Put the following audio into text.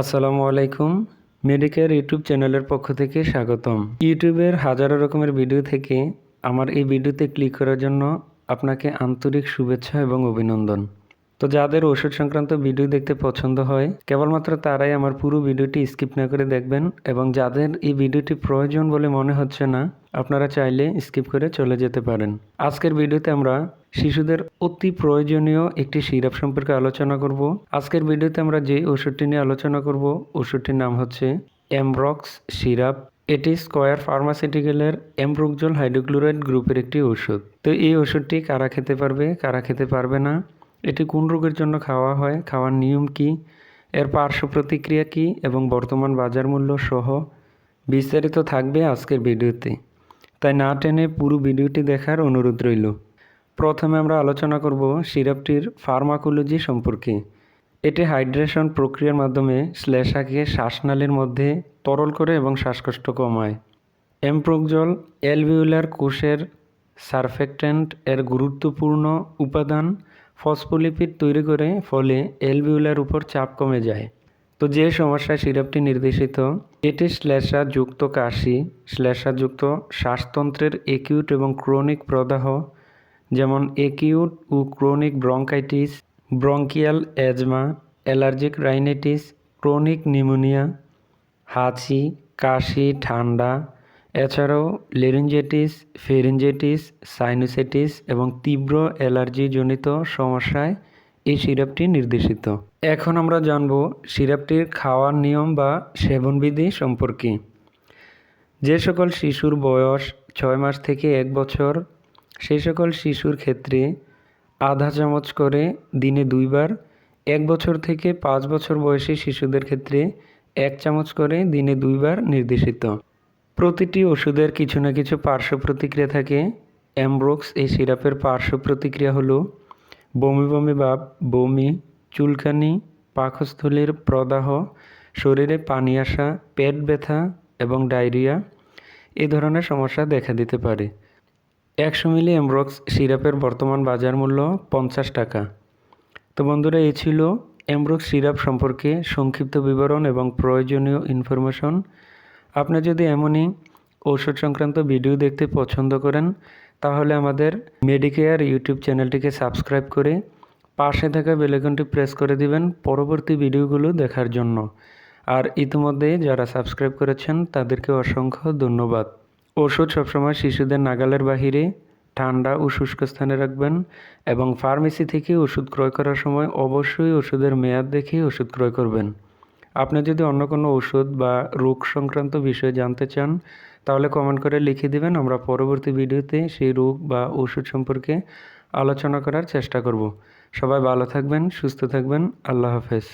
আসসালামু আলাইকুম। Medicare YouTube চ্যানেলের পক্ষ থেকে স্বাগতম। ইউটিউবের হাজারো রকমের ভিডিও থেকে আমার এই ভিডিওতে ক্লিক করার জন্য আপনাকে আন্তরিক শুভেচ্ছা এবং অভিনন্দন। তো যাদের ওষুধ সংক্রান্ত ভিডিও দেখতে পছন্দ হয়, কেবলমাত্র তারাই আমার পুরো ভিডিওটি স্কিপ না করে দেখবেন এবং যাদের এই ভিডিওটি প্রয়োজন বলে মনে হচ্ছে না, আপনারা চাইলে স্কিপ করে চলে যেতে পারেন। আজকের ভিডিওতে আমরা শিশুদের অতি প্রয়োজনীয় একটি সিরাপ সম্পর্কে আলোচনা করব। আজকের ভিডিওতে আমরা যে ওষুধটি নিয়ে আলোচনা করব, ওষুধটির নাম হচ্ছে এমব্রক্স সিরাপ এটি স্কয়ার ফার্মাসিউটিক্যালের এমব্রুকজল হাইড্রোক্লোরাইড গ্রুপের একটি ওষুধ। তো এই ওষুধটি কারা খেতে পারবে, কারা খেতে পারবে না, এটি কোন রোগের জন্য খাওয়া হয়, খাওয়ার নিয়ম কি, এর পার্শ্ব প্রতিক্রিয়া কি এবং বর্তমান বাজার মূল্য সহ বিস্তারিত থাকবে আজকের ভিডিওতে। তাই না টেনে পুরো ভিডিওটি দেখার অনুরোধ রইল। প্রথমে আমরা আলোচনা করব সিরাপটির ফার্মাকোলজি সম্পর্কে। এটি হাইড্রেশন প্রক্রিয়ার মাধ্যমে শ্লেষাকে শ্বাসনালীর মধ্যে তরল করে এবং শ্বাসকষ্ট কমায়। এমপ্রোকজল অ্যালভিউলার কোষের সারফেক্ট্যান্ট এর গুরুত্বপূর্ণ উপাদান ফসফোলিপিড তৈরি করে ফলে অ্যালভিউলার উপর চাপ কমে যায়। তো যে সমস্যায় সিরাপটি নির্দেশিত, এটি শ্লেষাযুক্ত কাশি, শ্লেষাযুক্ত শ্বাসতন্ত্রের একিউট এবং ক্রনিক প্রদাহ যেমন একিউট ও chronic bronchitis, bronchial asthma, allergic rhinitis chronic pneumonia, হাঁচি, কাশি, ঠান্ডা, এছাড়াও লেরিঞ্জেটিস ফেরিঞ্জেটিস সাইনোসাইটিস এবং তীব্র অ্যালার্জিজনিত সমস্যায় এই সিরাপটি নির্দেশিত। এখন আমরা জানব সিরাপটির খাওয়ার নিয়ম বা সেবনবিধি সম্পর্কে। যে সকল শিশুর বয়স ছয় মাস থেকে এক বছর সেই সকল শিশুর ক্ষেত্রে আধা চামচ করে দিনে দুইবার, এক বছর থেকে পাঁচ বছর বয়সী শিশুদের ক্ষেত্রে এক চামচ করে দিনে দুইবার নির্দেশিত। প্রতিটি ওষুধের কিছু না কিছু পার্শ্ব প্রতিক্রিয়া থাকে। অ্যামব্রোক্স এই সিরাপের পার্শ্ব প্রতিক্রিয়া হলো বমি বমি ভাব, বমি, চুলকানি, পাকস্থলীর প্রদাহ, শরীরে পানি আসা, পেট ব্যথা এবং ডায়রিয়া এ ধরনের সমস্যা দেখা দিতে পারে। একশো মিলি এমব্রক্স সিরাপের বর্তমান বাজার মূল্য পঞ্চাশ টাকা। তো বন্ধুরা, এই ছিল এমব্রক্স সিরাপ সম্পর্কে সংক্ষিপ্ত বিবরণ এবং প্রয়োজনীয় ইনফরমেশন আপনি যদি এমনই ঔষধ সংক্রান্ত ভিডিও দেখতে পছন্দ করেন, তাহলে আমাদের মেডিকেয়ার ইউটিউব চ্যানেলটিকে সাবস্ক্রাইব করে পাশে থাকা বেলেকনটি প্রেস করে দিবেন পরবর্তী ভিডিওগুলো দেখার জন্য। আর ইতিমধ্যে যারা সাবস্ক্রাইব করেছেন, তাদেরকে অসংখ্য ধন্যবাদ। ওষুধ সবসময় শিশুদের নাগালের বাহিরে, ঠান্ডা ও শুষ্ক স্থানে রাখবেন এবং ফার্মেসি থেকে ওষুধ ক্রয় করার সময় অবশ্যই ওষুধের মেয়াদ দেখে ওষুধ ক্রয় করবেন। আপনি যদি অন্য কোনো ওষুধ বা রোগ সংক্রান্ত বিষয়ে জানতে চান, তাহলে কমেন্ট করে লিখে দিবেন, আমরা পরবর্তী ভিডিওতে সেই রোগ বা ওষুধ সম্পর্কে আলোচনা করার চেষ্টা করব। সবাই ভালো থাকবেন, সুস্থ থাকবেন, আল্লাহ হাফেজ।